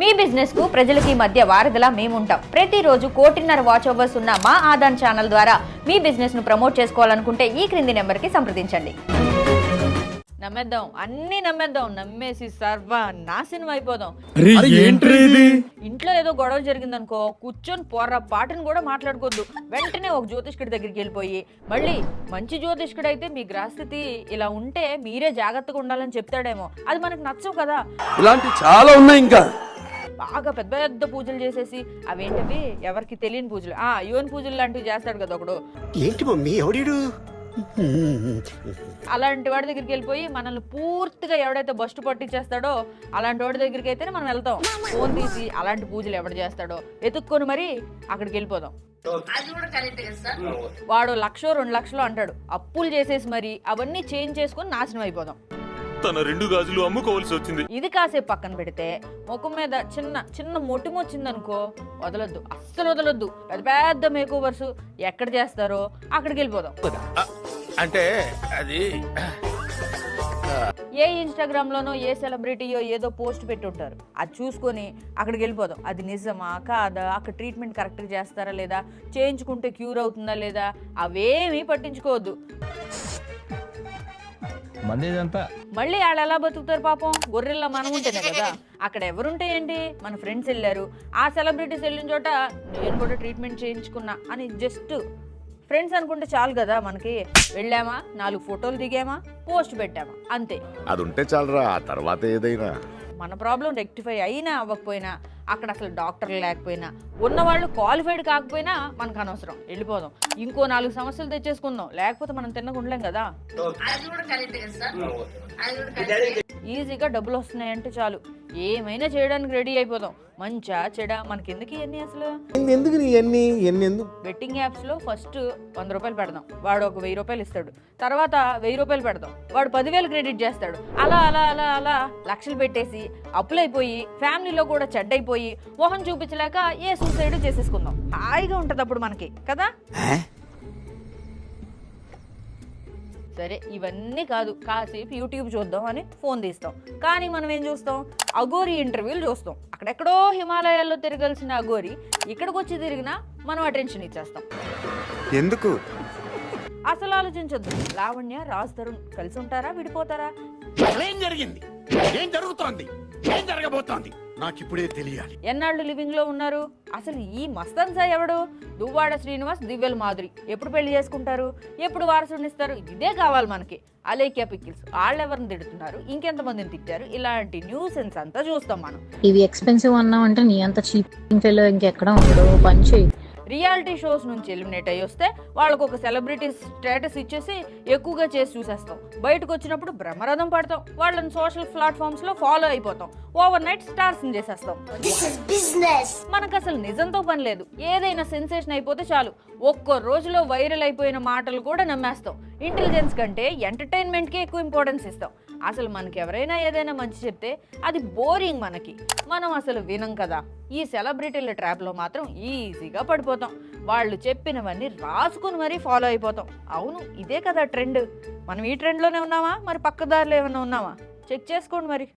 మీ బిజినెస్కు ప్రజలకి మధ్య వారధిలా మేముంటాం. ప్రతిరోజు కోటిన్నర వాచ్ అవర్స్ ఉన్న మా ఆదాన్ ఛానల్ ద్వారా మీ బిజినెస్ను ప్రమోట్ చేసుకోవాలనుకుంటే ఈ క్రింది నెంబర్కి సంప్రదించండి. నమ్మేద్దాం. అన్ని నమ్మేద్దాం. నమ్మేసి సర్వ నాశనం అయిపోదాం. ఇంట్లో ఏదో గొడవ జరిగిందనుకో కూర్చొని పోర్ర పాటను కూడా మాట్లాడుకోవద్దు వెంటనే ఒక జ్యోతిష్కుడి దగ్గరికి వెళ్ళిపోయి మళ్ళీ మంచి జ్యోతిష్కుడు అయితే మీ గ్రహస్థితి ఇలా ఉంటే మీరే జాగ్రత్తగా ఉండాలని చెప్తాడేమో. అది మనకు నచ్చవు కదా. ఇలాంటి చాలా ఉన్నాయి ఇంకా. బాగా పెద్ద పెద్ద పూజలు చేసేసి అవేంటివి? ఎవరికి తెలియని పూజలు. ఆ యువన్ పూజలు లాంటివి చేస్తాడు కదా ఒకడు. ఏంటి మమ్మీ? ఎవడీడు? అలాంటి వాడి దగ్గరికి వెళ్ళిపోయి మనల్ని పూర్తిగా ఎవడైతే బస్టు పట్టించేస్తాడో అలాంటి వాడి దగ్గరికి అయితేనే మనం వెళ్తాం. ఫోన్ తీసి అలాంటి పూజలు ఎవడు చేస్తాడో ఎత్తుక్కొని మరి అక్కడికి వెళ్ళిపోదాం. వాడు లక్షో రెండు లక్షలు అంటాడు. అప్పులు చేసేసి మరి అవన్నీ చేంజ్ చేసుకొని నాశనం అయిపోదాం. తన రెండు గాజులు అమ్ముకోవాల్సి వచ్చింది. ఇది కాసేపు పక్కన పెడితే ముఖం మీద చిన్న చిన్న మొటిమ వచ్చిందనుకో వదలొద్దు. అస్సలు వదలొద్దు. పెద్ద పెద్ద మేక్ ఓవర్స్ ఎక్కడ చేస్తారో అక్కడికి వెళ్ళిపోదాం. అంటే అది ఏ ఇన్స్టాగ్రామ్ లోనో ఏ సెలబ్రిటీయో ఏదో పోస్ట్ పెట్టి ఉంటారు అది చూసుకొని అక్కడికి వెళ్ళిపోదాం. అది నిజమా? కాదా? అక్కడ ట్రీట్మెంట్ కరెక్ట్గా చేస్తారా లేదా? చేయించుకుంటే క్యూర్ అవుతుందా లేదా? అవేమీ పట్టించుకోవద్దు. మందేదంతా మళ్ళీ వాళ్ళు ఎలా బతుకుతారు పాపం? గొర్రెల్లా మనం ఉంటేనే కదా. అక్కడ ఎవరుంటే ఏంటి? మన ఫ్రెండ్స్ వెళ్ళారు. ఆ సెలబ్రిటీస్ వెళ్ళిన చోట నేను కూడా ట్రీట్మెంట్ చేయించుకున్నా అని జస్ట్ ఫ్రెండ్స్ అనుకుంటే చాలు కదా మనకి. వెళ్ళామా నాలుగు ఫోటోలు దిగామా పోస్ట్ పెట్టామా అంతే. అది ఉంటే చాలరా ఆ తర్వాత ఏదైనా. మన ప్రాబ్లం రెక్టిఫై అయినా అవ్వకపోయినా అక్కడ అసలు డాక్టర్లు లేకపోయినా ఉన్నవాళ్ళు క్వాలిఫైడ్ కాకపోయినా మనకు అనవసరం. వెళ్ళిపోదాం. ఇంకో నాలుగు సమస్యలు తెచ్చేసుకుందాం. లేకపోతే మనం తిన్నగా ఉండలేం కదా. ఈజీగా డబ్బులు వస్తున్నాయంటే చాలు. ఏమైనా చేయడానికి రెడీ అయిపోదాం. మంచా చెడా? మనకెందుకు ఇవన్నీ అసలు? ఎందుకు నీ ఎన్ని ఎన్ని ఎందుకు? బెట్టింగ్ యాప్స్లో ఫస్ట్ వంద రూపాయలు పెడదాం. వాడు ఒక వెయ్యి రూపాయలు ఇస్తాడు. తర్వాత వెయ్యి రూపాయలు పెడదాం. వాడు పదివేలు క్రెడిట్ చేస్తాడు. అలా అలా అలా అలా లక్షలు పెట్టేసి అప్పులైపోయి ఫ్యామిలీలో కూడా చెడ్డైపోయి మొహం చూపించలేక ఏ సూసైడ్ చేసేసుకుందాం. హాయిగా ఉంటది అప్పుడు మనకి కదా? సరే ఇవన్నీ కాదు కాసేపు యూట్యూబ్ చూద్దాం అని ఫోన్ తీస్తాం. కానీ మనం ఏం చూస్తాం? అగోరి ఇంటర్వ్యూలు చూస్తాం. అక్కడెక్కడో హిమాలయాల్లో తిరగాల్సిన అగోరి ఇక్కడికి వచ్చి తిరిగినా మనం అటెన్షన్ ఇచ్చేస్తాం. ఎందుకు? అసలు ఆలోచించొద్దు. లావణ్య రాజ్ తరుణ్ కలిసి ఉంటారా విడిపోతారా? ఏం జరిగింది? ఏం జరుగుతోంది? ఏం జరగబోతోంది? నాకు ఇప్పుడే తెలియాలి. ఎన్నాళ్ళు లివింగ్లో ఉన్నారు? అసలు ఈ మస్తన్సా ఎవడు? దువ్వాడ శ్రీనివాస్ దివ్యల మాధురి. ఎప్పుడు పెళ్ళి చేసుకుంటారు? ఎప్పుడు వారసునిస్తారు ఇదే కావాలి మనకి. అలేఖ్య పిక్కిల్స్ వాళ్ళెవరిని తిడుతున్నారు? ఇంకెంతమందిని తిట్టారు? ఇలాంటి న్యూసెన్స్ అంతా చూస్తాం మనం. ఇవి ఎక్స్పెన్సివ్ అన్నావు అంటే నీ అంత చీప్ ఫెలో ఇంకెక్కడ ఉండడు. పని చేయి రియాలిటీ షోస్ నుంచి ఎలిమినేట్ అయ్యి వస్తే వాళ్ళకు ఒక సెలబ్రిటీ స్టేటస్ ఇచ్చేసి ఎక్కువగా చేసి చూసేస్తాం. బయటకు వచ్చినప్పుడు బ్రహ్మరథం పడతాం. వాళ్ళని సోషల్ ప్లాట్ఫామ్స్లో ఫాలో అయిపోతాం. ఓవర్ నైట్ స్టార్స్ చేసేస్తాం. మనకు అసలు నిజంతో పని లేదు. ఏదైనా సెన్సేషన్ అయిపోతే చాలు. ఒక్క రోజులో వైరల్ అయిపోయిన మాటలు కూడా నమ్మేస్తాం. ఇంటెలిజెన్స్ కంటే ఎంటర్టైన్మెంట్కి ఎక్కువ ఇంపార్టెన్స్ ఇస్తాం. అసలు మనకి ఎవరైనా ఏదైనా మంచి చెప్తే అది బోరింగ్ మనకి. మనం అసలు వినం కదా. ఈ సెలబ్రిటీల ట్రాప్లో మాత్రం ఈజీగా పడిపోతాం. వాళ్ళు చెప్పినవన్నీ రాసుకుని మరీ ఫాలో అయిపోతాం. అవును ఇదే కదా ట్రెండ్. మనం ఈ ట్రెండ్లోనే ఉన్నామా? మరి పక్కదారిలో ఏమైనా ఉన్నామా? చెక్ చేసుకోండి మరి.